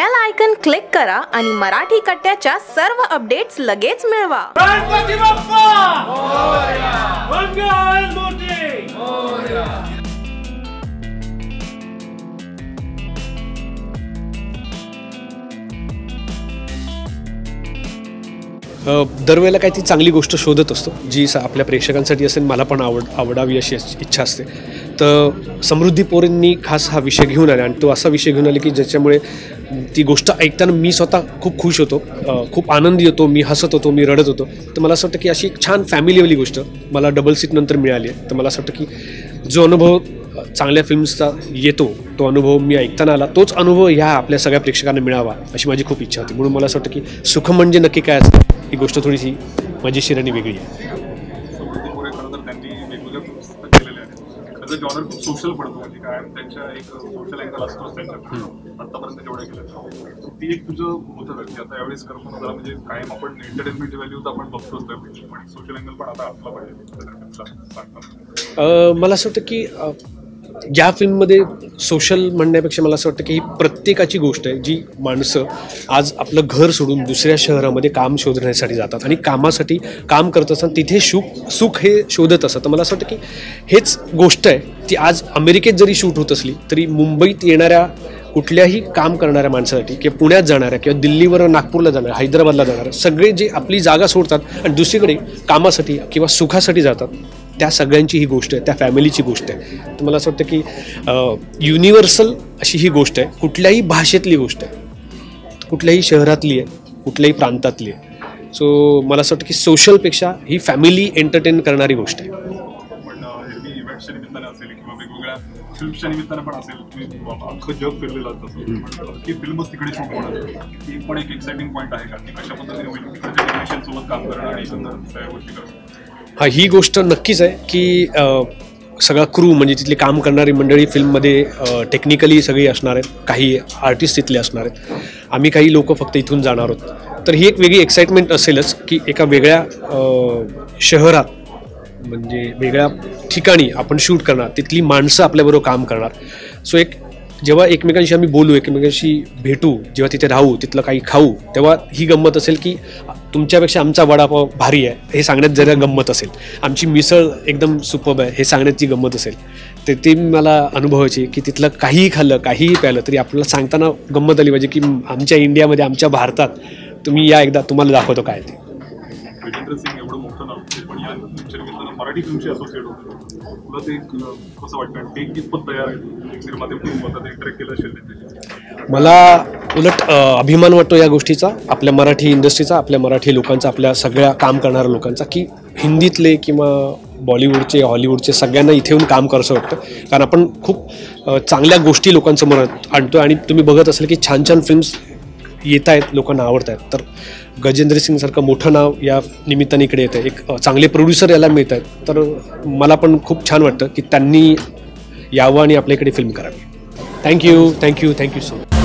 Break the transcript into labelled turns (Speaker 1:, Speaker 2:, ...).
Speaker 1: Bell icon click करा आणि मराठी कट्ट्याच्या सर्व अपडेट्स लगेच मिळवा.
Speaker 2: गणपती बाप्पा! मंगल मूर्ती!
Speaker 3: अ, दरवेळेला काही ती चांगली गोष्ट शोधत असतो जी स- आपल्या प्रेक्षकांसाठी असेल मला पण आवड आवडावी अशी इच्छा असते. तर समृद्धी पोरेंनी खास हा विषय घेऊन आला आणि तो असा विषय घेऊन आले की ज्याच्यामुळे ती गोष्ट ऐकताना मी स्वतः खूप खुश होतो. खूप आनंदी होतो मी हसत होतो मी रडत होतो. तर मला असं वाटतं की अशी एक छान फॅमिलीवाली गोष्ट मला डबल सीट नंतर मिळाली आहे. तर मला असं वाटतं की जो अनुभव चांगल्या फिल्म्सचा येतो तो अनुभव मी ऐकताना आला. तोच अनुभव ह्या आपल्या सगळ्या प्रेक्षकांना मिळावा अशी माझी खूप इच्छा होती. म्हणून मला असं वाटतं की सुख म्हणजे नक्की काय असतं? ही गोष्ट थोडीशी माझी आणि वेगळी आहे.
Speaker 4: पुस्तकं केलेले आहेत एखादं जॉनर खूप सोशल पडतो म्हणजे काय त्यांच्या एक सोशल अँगल असतोच त्यांच्याकडे. आतापर्यंत जेवढे केलं ती एक तुझं होतं की आता यावेळेस करतो जरा म्हणजे कायम आपण एंटरटेनमेंट व्हॅल्यू तर आपण बघतोच पण सोशल अँगल पण आता असला पाहिजे.
Speaker 3: मला असं वाटतं की या फिल्ममध्ये सोशल म्हणण्यापेक्षा मला असं वाटतं की ही प्रत्येकाची गोष्ट आहे जी माणसं आज आपलं घर सोडून दुसऱ्या शहरामध्ये काम शोधण्यासाठी जातात आणि कामासाठी काम करत असताना तिथे सुख सुख हे शोधत असतात. तर मला असं वाटतं की हेच गोष्ट आहे ती आज अमेरिकेत जरी शूट होत असली तरी मुंबईत येणाऱ्या कुठल्याही काम करणाऱ्या माणसासाठी किंवा पुण्यात जाणाऱ्या किंवा दिल्लीवर नागपूरला जाणाऱ्या हैदराबादला जाणाऱ्या सगळे जे आपली जागा सोडतात आणि दुसरीकडे कामासाठी किंवा सुखासाठी जातात त्या सगळ्यांची ही गोष्ट आहे त्या फॅमिलीची गोष्ट आहे. तर मला असं वाटतं की युनिव्हर्सल अशी ही गोष्ट आहे कुठल्याही भाषेतली गोष्ट आहे. कुठल्याही शहरातली आहे कुठल्याही प्रांतातली आहे. सो मला असं वाटतं की सोशलपेक्षा ही फॅमिली एंटरटेन करणारी गोष्ट आहे.
Speaker 4: फिल्मच्या निमित्ताने पण असेल तुम्ही अख्खं जग फिरलेलं पण की फिल्मच तिकडे शूट होणार. ती पण एक एक्साइटिंग पॉईंट आहे का? की कशा पद्धतीने होईल टेक्निशियन सोबत काम करणं आणि एकंदर गोष्टी करणं.
Speaker 3: हा ही गोष्ट नक्कीच आहे की सगळा क्रू म्हणजे तिथले काम करणारी मंडळी फिल्ममध्ये टेक्निकली सगळी असणार आहेत. काही आर्टिस्ट तिथले असणार आहेत. आम्ही काही लोक फक्त इथून जाणार आहोत. तर ही एक वेगळी एक्साइटमेंट असेलच की एका वेगळ्या शहरात म्हणजे वेगळ्या ठिकाणी आपण शूट करणार. तिथली माणसं आपल्याबरोबर काम करणार. सो एक जेव्हा एकमेकांशी आम्ही बोलू एकमेकांशी भेटू जेव्हा तिथे राहू तिथलं काही खाऊ तेव्हा ही गंमत असेल की तुमच्यापेक्षा आमचा वडापाव भारी आहे हे सांगण्यात जरा गंमत असेल. आमची मिसळ एकदम सुपब आहे हे सांगण्याची गंमत असेल. ते ती मला अनुभवायची की तिथलं काहीही खाल्लं काहीही प्यालं तरी आपल्याला सांगताना गंमत आली पाहिजे की आमच्या इंडियामध्ये आमच्या भारतात तुम्ही या एकदा तुम्हाला दाखवतो काय ते.
Speaker 4: गजेंद्र पण या पिक्चर घेताना मराठी फिल्मशी असोसिएट होतो. तुला ते कसं वाटतं? ते कितपत तयार आहे? निर्माते म्हणून आता ते ट्रॅक केलं असेल त्यांच्याशी
Speaker 3: मला उलट अभिमान वाटतो या गोष्टीचा आपल्या मराठी इंडस्ट्रीचा आपल्या मराठी लोकांचा आपल्या सगळ्या काम करणाऱ्या लोकांचा की हिंदीतले किंवा बॉलिवूडचे हॉलिवूडचे सगळ्यांना इथे येऊन काम करावं वाटतं. कारण आपण खूप चांगल्या गोष्टी लोकांसमोर आणतो आणि तुम्ही बघत असाल की छान छान फिल्म्स येत आहेत लोकांना आवडत आहेत तर गजेंद्र सिंगसारखं मोठं नाव या निमित्ताने इकडे येतं एक चांगले प्रोड्युसर याला मिळत आहेत तर मला पण खूप छान वाटतं की त्यांनी यावं आणि आपल्या इकडे फिल्म करावी. Thank you thank you thank you so much